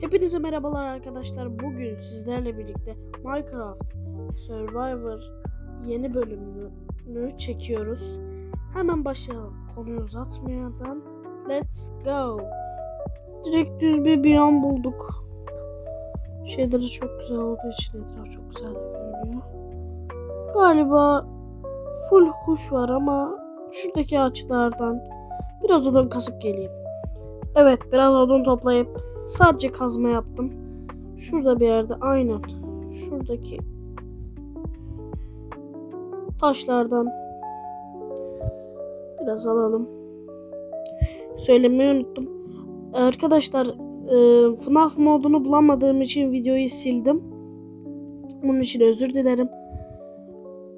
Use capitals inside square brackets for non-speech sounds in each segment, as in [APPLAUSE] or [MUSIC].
Hepinize merhabalar arkadaşlar. Bugün sizlerle birlikte Minecraft Survivor yeni bölümünü çekiyoruz. Hemen başlayalım. Konuyu uzatmadan let's go. Direkt düz bir biyom bulduk. Şeyleri çok güzel olduğu için etraf çok güzel görünüyor. Galiba full huş var ama şuradaki ağaçlardan biraz odun kasıp geleyim. Evet biraz odun toplayıp sadece kazma yaptım. Şurada bir yerde aynen şuradaki taşlardan biraz alalım. Söylemeyi unuttum. Arkadaşlar e, FNAF modunu bulamadığım için videoyu sildim. Bunun için özür dilerim.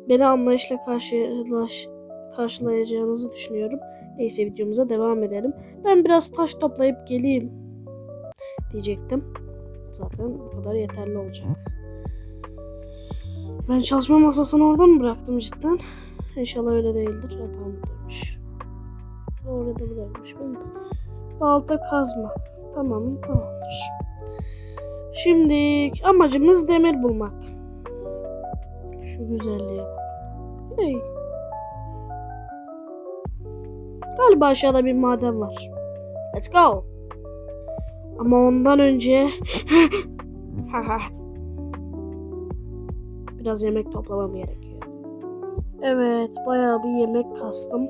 Beni anlayışla karşılaş, karşılayacağınızı düşünüyorum. Neyse videomuza devam edelim. Ben biraz taş toplayıp geleyim diyecektim. Zaten bu kadar yeterli olacak. Ben çalışma masasını orada mı bıraktım cidden? İnşallah öyle değildir. Ha, tamam buradaymış. Orada bırakmış. Balta kazma. Tamam tamamdır. Şimdi amacımız demir bulmak. Şu güzelliğe bak. Hey. Galiba aşağıda bir maden var. Let's go. Ama ondan önce biraz yemek toplamam gerekiyor. Evet, bayağı bir yemek kastım.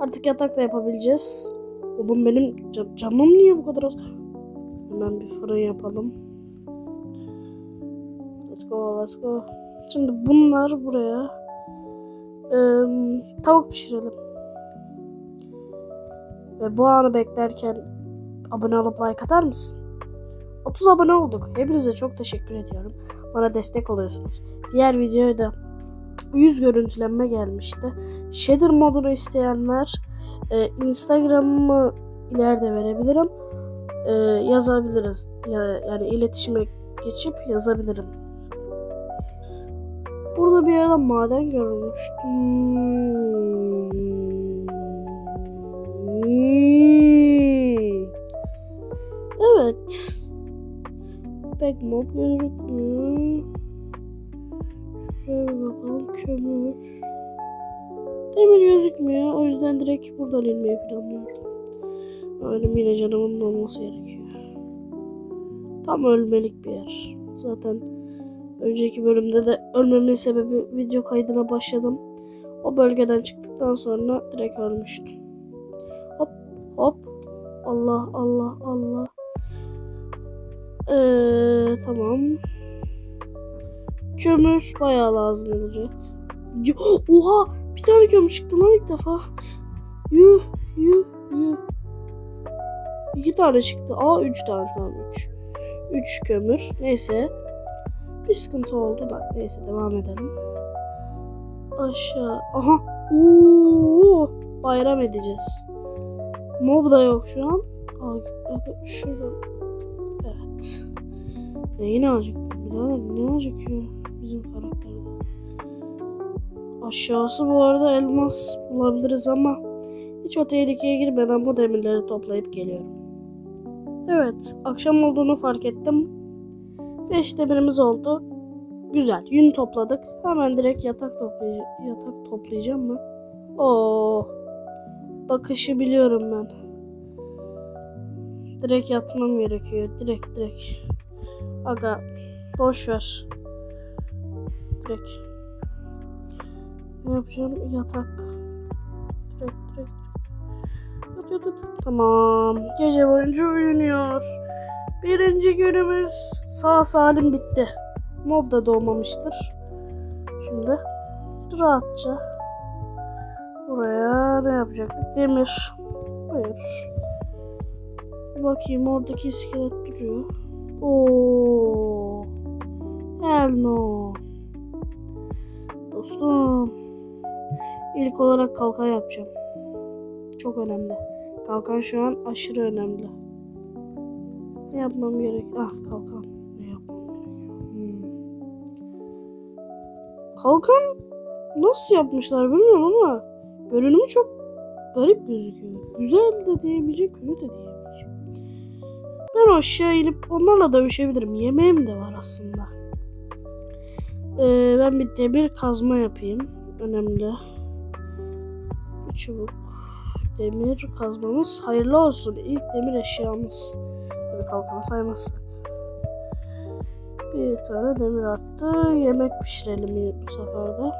Artık yatak da yapabileceğiz. Oğlum benim ca- camım niye bu kadar az? Hemen bir fırın yapalım. Let's go, let's go. Şimdi bunlar buraya. Ee, tavuk pişirelim. Ve bu anı beklerken abone olup like atar mısın? 30 abone olduk. Hepinize çok teşekkür ediyorum. Bana destek oluyorsunuz. Diğer videoya da 100 görüntülenme gelmişti. Shader modunu isteyenler e, Instagram'ımı ileride verebilirim. E, yazabiliriz. Ya, yani iletişime geçip yazabilirim. Burada bir yerde maden görmüştüm. Evet. Pek mob gözükmüyor. Bir bakalım. Kömür. Demir gözükmüyor. O yüzden direkt buradan inmeyi planlıyorum. Benim yine canımın olması gerekiyor. Tam ölmelik bir yer. Zaten önceki bölümde de ölmemin sebebi video kaydına başladım. O bölgeden çıktıktan sonra direkt ölmüştüm. Hop hop. Allah Allah Allah. Ee, tamam. Kömür bayağı lazım olacak. [GASPS] Oha! Bir tane kömür çıktı lan ilk defa. Yuh yuh yuh. İki tane çıktı. Aa üç tane tamam üç. Üç kömür. Neyse. Bir sıkıntı oldu da. Neyse devam edelim. Aşağı. Aha. Oo, bayram edeceğiz. Mob da yok şu an. Aa, şuradan. Evet. Ya yine acıktım. Birader ne acıkıyor bizim karakterde. Aşağısı bu arada elmas bulabiliriz ama hiç o tehlikeye girmeden bu demirleri toplayıp geliyorum. Evet, akşam olduğunu fark ettim. 5 demirimiz oldu. Güzel, yün topladık. Hemen direkt yatak toplayacağım. Yatak toplayacağım mı? Oo. Bakışı biliyorum ben. Direkt yatmam gerekiyor. Direkt direkt. Aga boş ver. Direkt. Ne yapacağım? Yatak. Direkt direkt. Yat yat yat. Tamam. Gece boyunca uyunuyor. Birinci günümüz sağ salim bitti. Mob da doğmamıştır. Şimdi rahatça buraya ne yapacaktık? Demir. Buyur. Bakayım oradaki iskelet duruyor. Oo. Hell no. Dostum. İlk olarak kalkan yapacağım. Çok önemli. Kalkan şu an aşırı önemli. Ne yapmam gerek? Ah kalkan. Ne yapmam gerekiyor? Hmm. Kalkan nasıl yapmışlar bilmiyorum ama görünümü çok garip gözüküyor. Güzel de diyemeyecek, kötü de diyemeyecek. Ben aşağı inip onlarla dövüşebilirim. Yemeğim de var aslında. Ee, ben bir demir kazma yapayım. Önemli. Bir çubuk. Demir kazmamız hayırlı olsun. İlk demir eşyamız. Tabii kalkanı saymazsak. Bir tane demir arttı. Yemek pişirelim bu sefer de.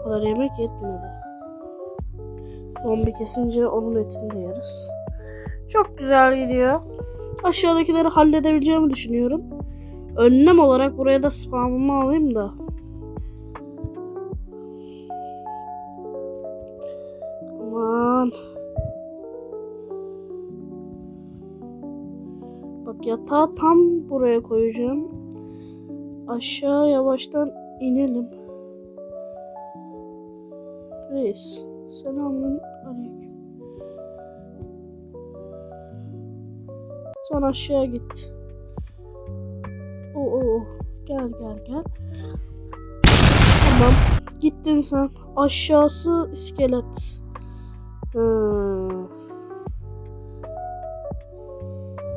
O kadar yemek yetmedi. Zombi kesince onun etini de yeriz. Çok güzel gidiyor. Aşağıdakileri halledebileceğimi düşünüyorum. Önlem olarak buraya da spamımı alayım da. Aman. Bak yatağı tam buraya koyacağım. Aşağı yavaştan inelim. Reis. Selamun aleyküm. Sen aşağı git. Oo, oo. Gel gel gel. Tamam. Gittin sen. Aşağısı iskelet. Hı.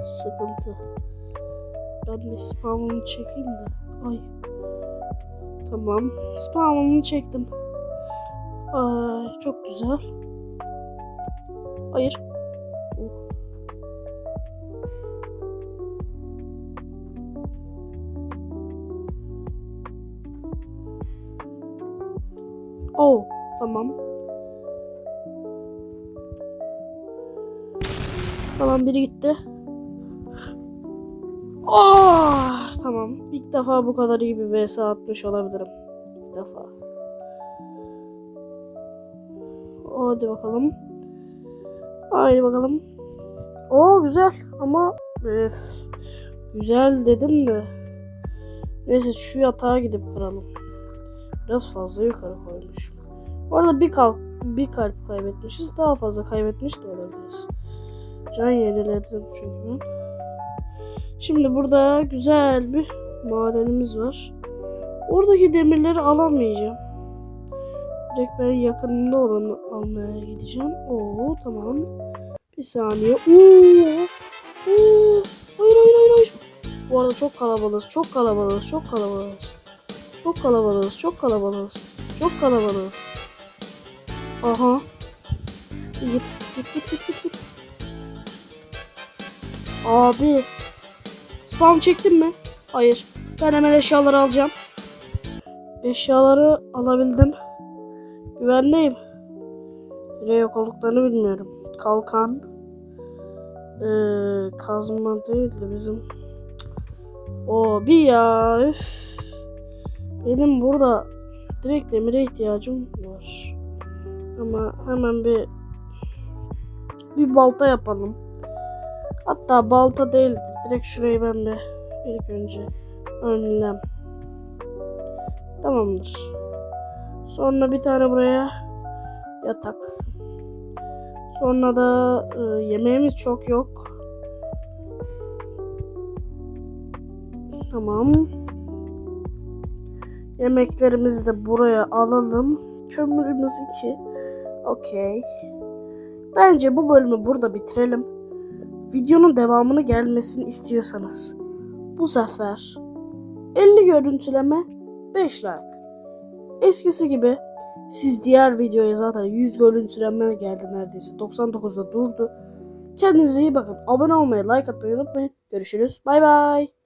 Sıkıntı. Ben de spamımı çekeyim de. Ay. Tamam. Spamımı çektim. Ay, çok güzel. Hayır. Tamam. Tamam biri gitti. Oh, tamam. İlk defa bu kadar iyi bir vs atmış olabilirim. İlk defa. Hadi bakalım. Haydi bakalım. Oo güzel ama öf, güzel dedim de. Neyse şu yatağa gidip kıralım. Biraz fazla yukarı koymuşum. Bu arada bir kalp, bir kalp kaybetmişiz. Daha fazla kaybetmiş de olabiliriz. Can yeniledim çünkü ben. Şimdi burada güzel bir madenimiz var. Oradaki demirleri alamayacağım. Direkt ben yakınında olanı almaya gideceğim. Oo tamam. Bir saniye. Oo. Hayır hayır hayır hayır. Bu arada çok kalabalığız. Çok kalabalığız. Çok kalabalığız. Çok kalabalığız. Çok kalabalığız. Çok kalabalığız. Aha. Git. Git git git git git. Abi. Spam çektin mi? Hayır. Ben hemen eşyaları alacağım. Eşyaları alabildim. Güvenliyim. Nereye yok olduklarını bilmiyorum. Kalkan. Ee, kazma değildi bizim. O bir ya. Üf. Benim burada direkt demire ihtiyacım var. Ama hemen bir bir balta yapalım. Hatta balta değil direkt şurayı ben de ilk önce önlem. Tamamdır. Sonra bir tane buraya yatak. Sonra da e, yemeğimiz çok yok. Tamam. Yemeklerimizi de buraya alalım. Kömürümüz 2. Okey. Bence bu bölümü burada bitirelim. Videonun devamını gelmesini istiyorsanız bu sefer 50 görüntüleme 5 like. Eskisi gibi siz diğer videoya zaten 100 görüntüleme geldi neredeyse. 99'da durdu. Kendinize iyi bakın. Abone olmayı, like atmayı unutmayın. Görüşürüz. Bay bay.